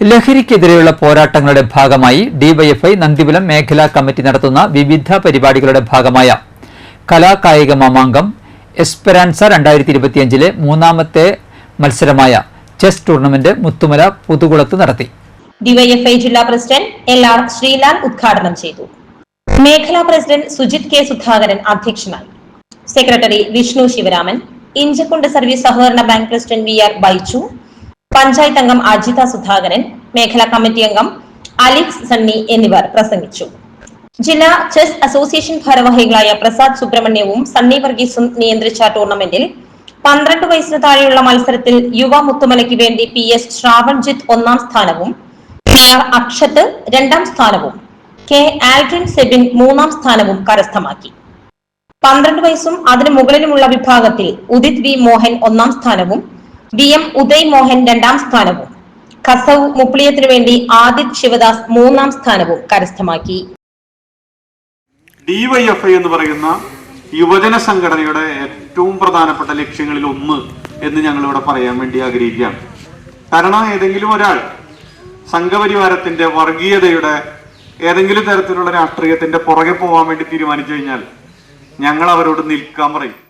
ലഹരിക്കെതിരെയുള്ള പോരാട്ടങ്ങളുടെ ഭാഗമായി ഡിവൈഎഫ്ഐ നന്ദിപുലം മേഖലാ കമ്മിറ്റി നടത്തുന്ന വിവിധ പരിപാടികളുടെ ഭാഗമായ കലാകായിക മാമാങ്കം എസ്പെരാൻസ രണ്ടായിരത്തി ഇരുപത്തിയഞ്ചിലെ മൂന്നാമത്തെ മത്സരമായ ചെസ് ടൂർണമെന്റ് മുത്തുമല പുതുകുളത്ത് നടത്തി. ഡിവൈഎഫ്ഐ ജില്ലാ പ്രസിഡന്റ് എൽ ആർ ശ്രീലാൽ ഉദ്ഘാടനം ചെയ്തു. മേഖലാ പ്രസിഡന്റ് സുജിത് കെ സുധാകരൻ അധ്യക്ഷനായി. സെക്രട്ടറി വിഷ്ണു ശിവരാമൻ ഇഞ്ചക്കുണ്ട് സർവീസ് സഹകരണ bank president V R Baichu panchayat അംഗം അജിത സുധാകരൻ മേഖലാ കമ്മിറ്റി അംഗം അലിക്സ് സണ്ണി എന്നിവർ പ്രസംഗിച്ചു. ജില്ലാ ചെസ് അസോസിയേഷൻ ഭാരവാഹികളായ പ്രസാദ് സുബ്രഹ്മണ്യവും സണ്ണി വർഗീസും നിയന്ത്രിച്ച ടൂർണമെന്റിൽ പന്ത്രണ്ട് വയസ്സിന് താഴെയുള്ള മത്സരത്തിൽ യുവ മുത്തുമലയ്ക്ക് വേണ്ടി പി എസ് ശ്രാവൺജിത്ത് ഒന്നാം സ്ഥാനവും പി ആർ അക്ഷത്ത് രണ്ടാം സ്ഥാനവും കെ ആൽഡ്രിൻ സെബിൻ മൂന്നാം സ്ഥാനവും കരസ്ഥമാക്കി. പന്ത്രണ്ട് വയസ്സും അതിനു മുകളിലുമുള്ള വിഭാഗത്തിൽ ഉദിത് വി മോഹൻ ഒന്നാം സ്ഥാനവും വി എം ഉദയ് മോഹൻ രണ്ടാം സ്ഥാനവും. കസവ് മുപ്ലിയത്തിനു വേണ്ടി ആദിത് ശിവദാസ് മൂന്നാം സ്ഥാനവും കരസ്ഥമാക്കി. ഡിവൈഎഫ്ഐ എന്ന് പറയുന്ന യുവജന സംഘടനയുടെ ഏറ്റവും പ്രധാനപ്പെട്ട ലക്ഷ്യങ്ങളിൽ ഒന്ന് എന്ന് ഞങ്ങൾ ഇവിടെ പറയാൻ വേണ്ടി ആഗ്രഹിക്കുകയാണ്. കാരണം ഏതെങ്കിലും ഒരാൾ സംഘപരിവാരത്തിന്റെ വർഗീയതയുടെ ഏതെങ്കിലും തരത്തിലുള്ള രാഷ്ട്രീയത്തിന്റെ പുറകെ പോകാൻ വേണ്ടി തീരുമാനിച്ചു കഴിഞ്ഞാൽ ഞങ്ങൾ അവരോട് നിൽക്കാൻ പറയും.